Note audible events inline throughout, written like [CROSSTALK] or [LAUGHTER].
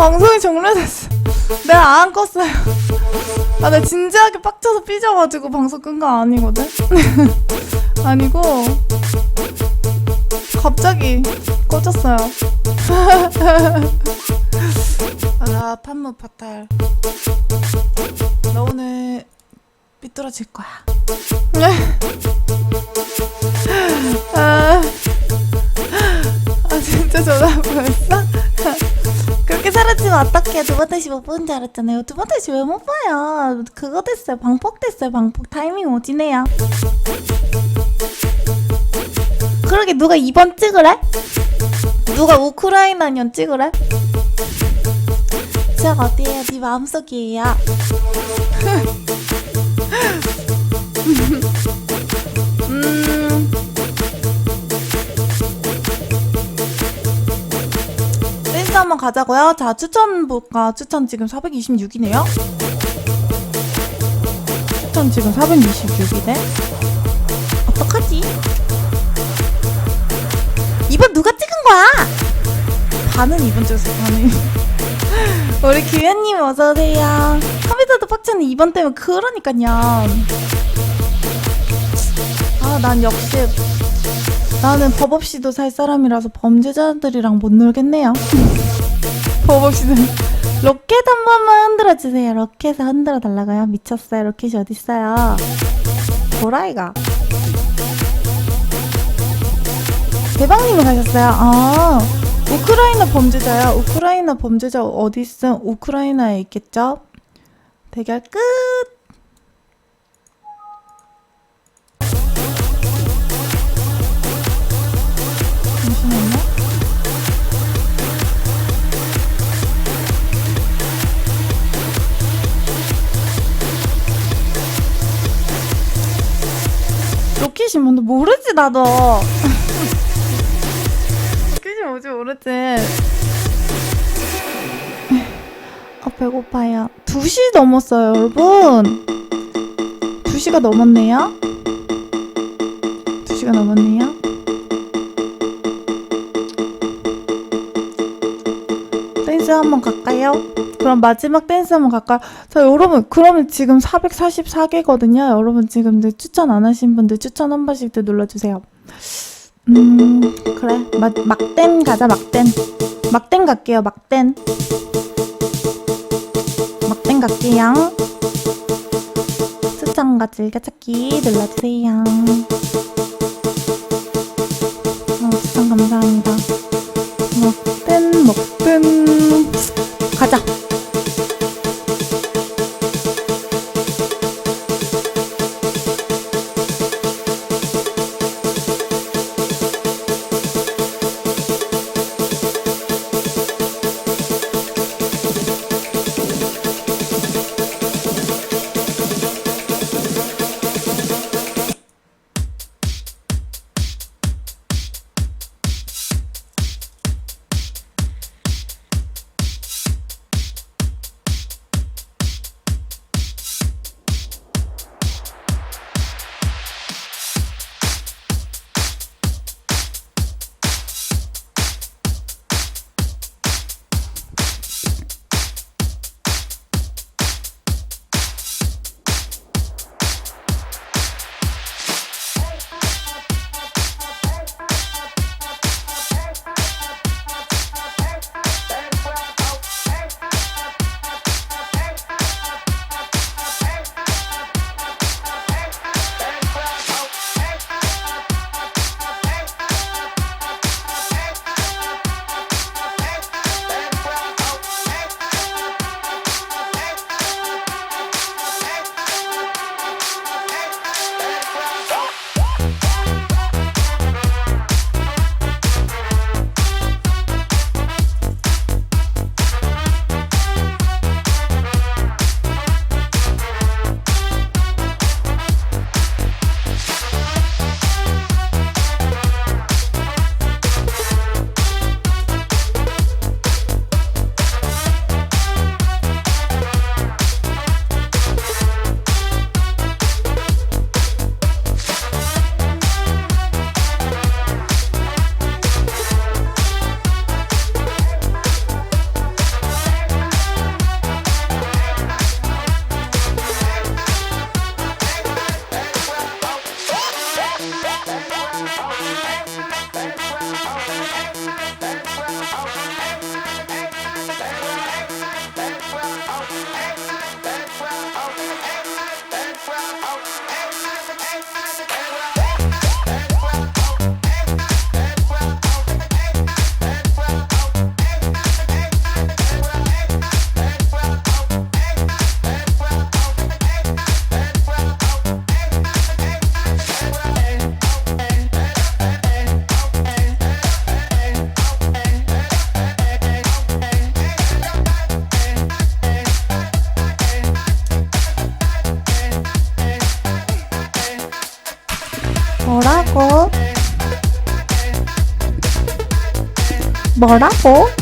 방송이 종료됐어. 내가 안 껐어요. 아, 나 진지하게 빡쳐서 삐져가지고 방송 끈 거 아니거든? [LAUGHS] 아니고, 갑자기 꺼졌어요. [LAUGHS] 아, 나 판무 파탈. 너 오늘 삐뚤어질 거야. [LAUGHS] 아, 아 진짜 전화 보냈어? [LAUGHS] 그렇게 사라지면 어떡해. 두번 다시 못 보는 줄 알았잖아요. 두번 다시 왜 못 봐요? 그거 됐어요. 방폭 됐어요. 방폭. 타이밍 오지네요. 그러게 누가 2번 찍으래? 누가 우크라이나 년 찍으래? 제가 어디에요? 네 마음속이에요 [LAUGHS] 가자고요. 자, 추천 볼까? 추천 지금 426이네요. 추천 지금 426이네. 어떡하지? 이번 누가 찍은 거야? 반은 이번 찍었어, 반은. [LAUGHS] 우리 규현님 어서오세요. 컴퓨터도 빡쳤네, 이번 때문에. 그러니까요. 아, 난 역시 나는 법 없이도 살 사람이라서 범죄자들이랑 못 놀겠네요. [LAUGHS] 법 없이도. [LAUGHS] 로켓 한 번만 흔들어 주세요. 로켓을 흔들어 달라고요. 미쳤어요. 로켓이 어딨어요? 보라이가. 대박님이 가셨어요. 아, 우크라이나 범죄자요. 우크라이나 범죄자 어디 있음? 우크라이나에 있겠죠? 대결 끝. 로켓이 뭔데 모르지 나도. [LAUGHS] 로켓이 뭔지 모르지. 아 배고파요. 2시 넘었어요 여러분. 2시가 넘었네요. 2시가 넘었네요. 댄스 한번 갈까요? 그럼 마지막 댄스 한번 갈까요? 자, 여러분, 그러면 지금 444개거든요. 여러분, 지금 이제 추천 안 하신 분들 추천 한 번씩 더 눌러주세요. 음, 그래. 막, 막댄 가자, 막댄. 막댄 갈게요, 막댄. 막댄 갈게요. 추천과 즐겨찾기 눌러주세요. 어, 추천 감사합니다. 먹든 먹든 뭐라고?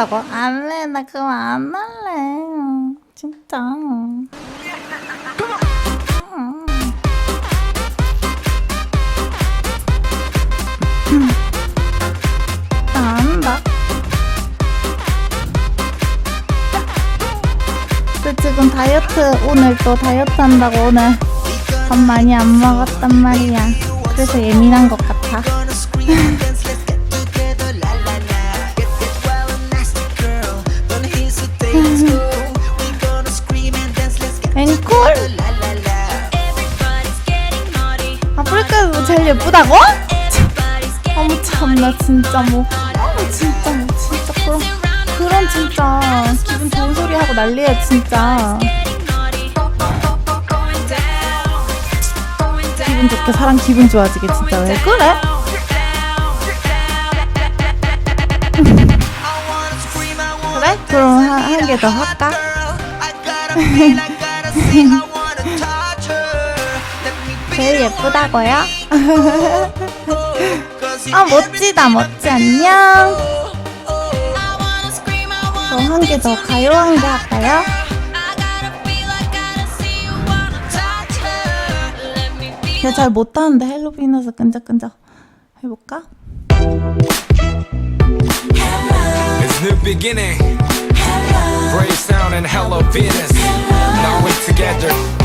하다고? 안 해, 나 그거 안 할래. 진짜. 음. 나안 한다. 근데 지금 다이어트, 오늘 또 다이어트 한다고 오늘 밥 많이 안 먹었단 말이야. 그래서 예민한 것 같아. [LAUGHS] 진짜 뭐, 아, 진짜 뭐, 진짜 그런, 그런 진짜 기분 좋은 소리 하고 난리야, 진짜. 기분 좋게 사람 기분 좋아지게 진짜 왜 그래? [LAUGHS] 그래? 그럼 한 개 더 할까? [LAUGHS] 제일 예쁘다고요? [LAUGHS] 아 멋지다 멋지 안녕 저 한 개 더 가요 한 개 할까요? 내가 잘 못하는데 헬로빈에서 끈적끈적 해볼까? It's new beginning. Brave sound and hello Venus. Now we together.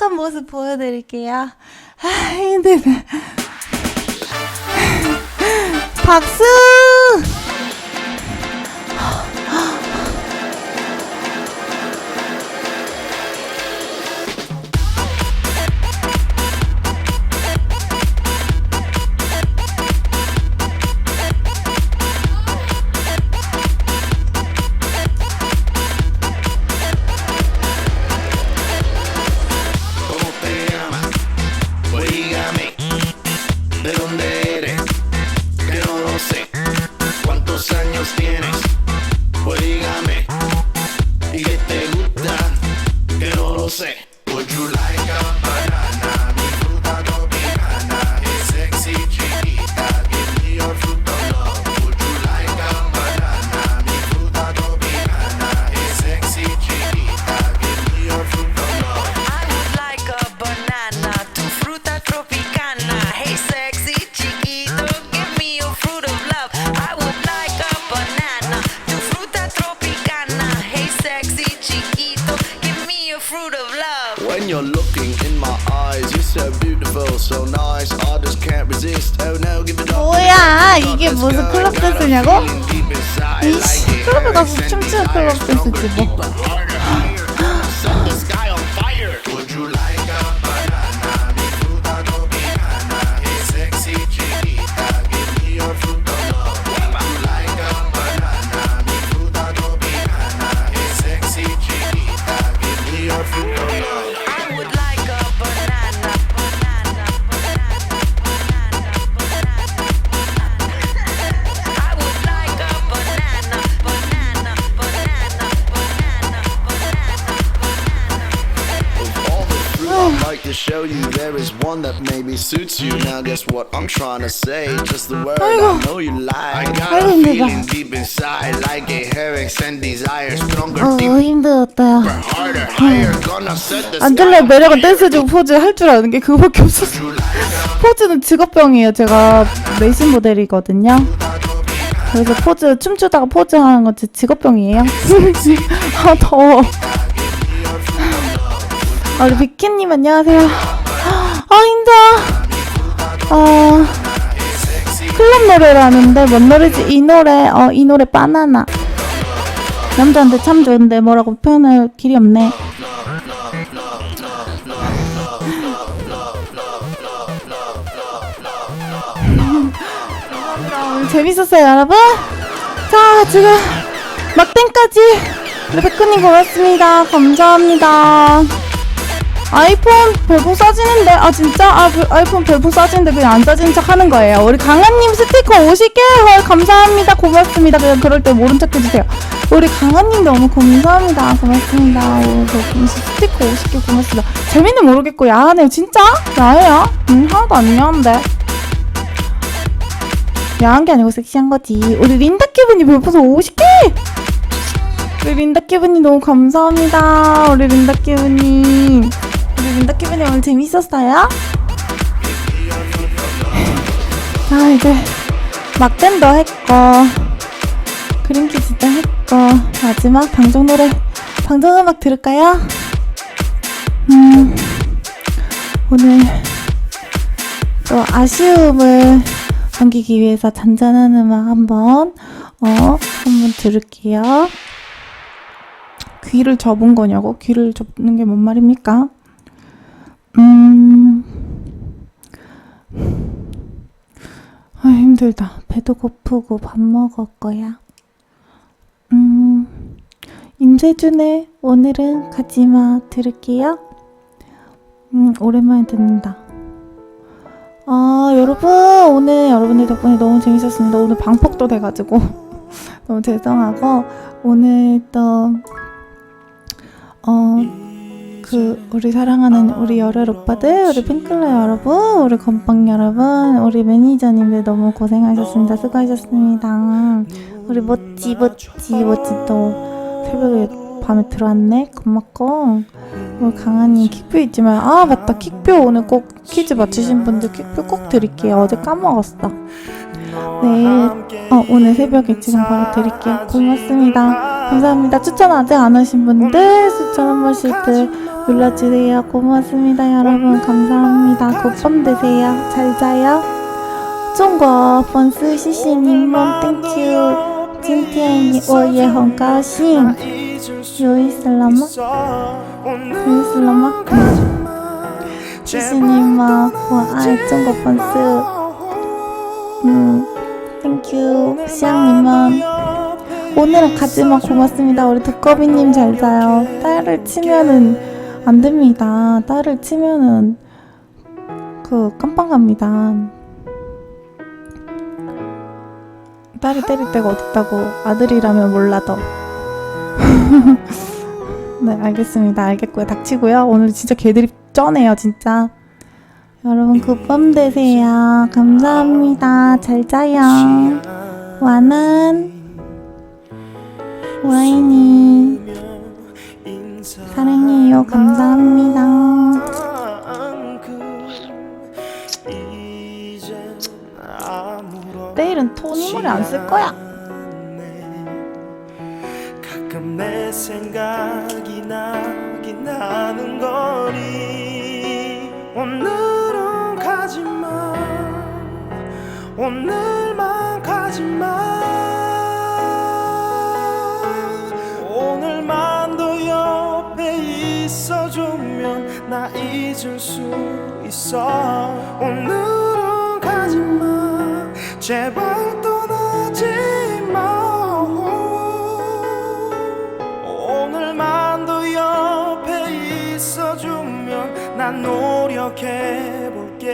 착한 모습 보여드릴게요. 아, 힘들다. [LAUGHS] 박수! 무슨 클럽 댄스냐고? 이씨 클럽에 가서 춤추는 클럽 댄스지 뭐 one that maybe suits you. Now, guess what I'm trying to say? Just the word I know you like. I got a feeling deep inside, like a herex and desire, stronger, 어 deeper, 힘들었다 harder, higher. Gonna set the 안젤라 sky. 매력은 댄스 중 포즈 할 줄 아는 게 그거밖에 없었어 포즈는 직업병이에요 제가 메이신 모델이거든요 그래서 포즈 춤추다가 포즈 하는 건 제 직업병이에요 아 더워 아, 우리 비키님 안녕하세요 아 힘들어 아 클럽 노래를 하는데 뭔 노래지? 이 노래 어 이 노래 바나나. 남자한테 참 좋은데 뭐라고 표현할 길이 없네. [LAUGHS] 재밌었어요 여러분? 자 지금 막땡까지. 백구님 고맙습니다. 감사합니다 아이폰 별풍 써지는데 아 진짜? 아 별- 아이폰 별풍 써지는데 그냥 안 써지는 척 하는 거예요. 우리 강한님 스티커 50개 헐 감사합니다. 고맙습니다. 그냥 그럴 때 모른 척 해주세요. 우리 강한님 너무 감사합니다. 고맙습니다. 오, 별풍 스티커 50개 고맙습니다. 재미는 모르겠고 야하네요. 진짜? 야해요? 음 하나도 안 야한데. 야한 게 아니고 섹시한 거지. 우리 린다 기분이 별풍선 50개! 우리 린다 기분이 너무 감사합니다. 우리 린다 기분이. 우리 린다 기분이 오늘 재밌었어요? 아, 이제 막댄도 했고, 그린키즈도 했고, 마지막 방송 노래, 방송 음악 들을까요? 음, 오늘 또 아쉬움을 넘기기 위해서 잔잔한 음악 한번 어 한번 들을게요. 귀를 접은 거냐고? 귀를 접는 게 뭔 말입니까? 음. 아 힘들다. 배도 고프고 밥 먹을 거야. 음. 임세준의 오늘은 가지마 들을게요. 음 오랜만에 듣는다. 아, 여러분, 오늘 여러분들 덕분에 너무 재밌었습니다. 오늘 방폭도 돼가지고. [LAUGHS] 너무 죄송하고, 오늘 또, 어, 그, 우리 사랑하는 우리 열혈 오빠들, 우리 팬클럽 여러분, 우리 건빵 여러분, 우리 매니저님들 너무 고생하셨습니다. 수고하셨습니다. 우리 멋지, 멋지, 멋지 또 새벽에 밤에 들어왔네? 고맙고. 우리 강아님 킥뷰 있지만 아 맞다. 킥뷰 오늘 꼭 퀴즈 맞추신 분들 킥뷰 꼭 드릴게요. 어제 까먹었어. 내일 어 오늘 새벽에 지금 바로 드릴게요. 고맙습니다 감사합니다 추천 아직 안 하신 분들 추천 한 번씩들 눌러주세요 고맙습니다 여러분 감사합니다 굿밤 되세요 잘 자요 中国粉丝谢谢你们 thank you 今天我也很高兴有意思了吗？有意思了吗？谢谢你们，我爱中国粉丝。嗯，Thank you，想你们。 오늘은 가지마 고맙습니다. 우리 두꺼비님 잘 자요. 딸을 치면은 안 됩니다. 딸을 치면은 그 깜빵 갑니다. 딸이 때릴 데가 어딨다고 아들이라면 몰라도. [LAUGHS] 네, 알겠습니다. 알겠고요. 닥치고요. 오늘 진짜 개드립 쩌네요, 진짜. 여러분, 굿밤 되세요. 감사합니다. 잘 자요. 완안. 와인이 사랑해요. 감사합니다. 내일은 토닝을 안 쓸 거야. 가끔 내 생각이 나긴 하는 거리 오늘은 가지마 오늘 잊을 수 있어. 오늘은 가지마. 제발 떠나지마 오늘만 더 옆에 있어주면 난 노력해볼게.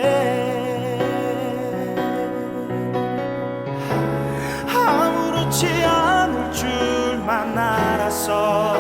아무렇지 않을 줄만 알았어.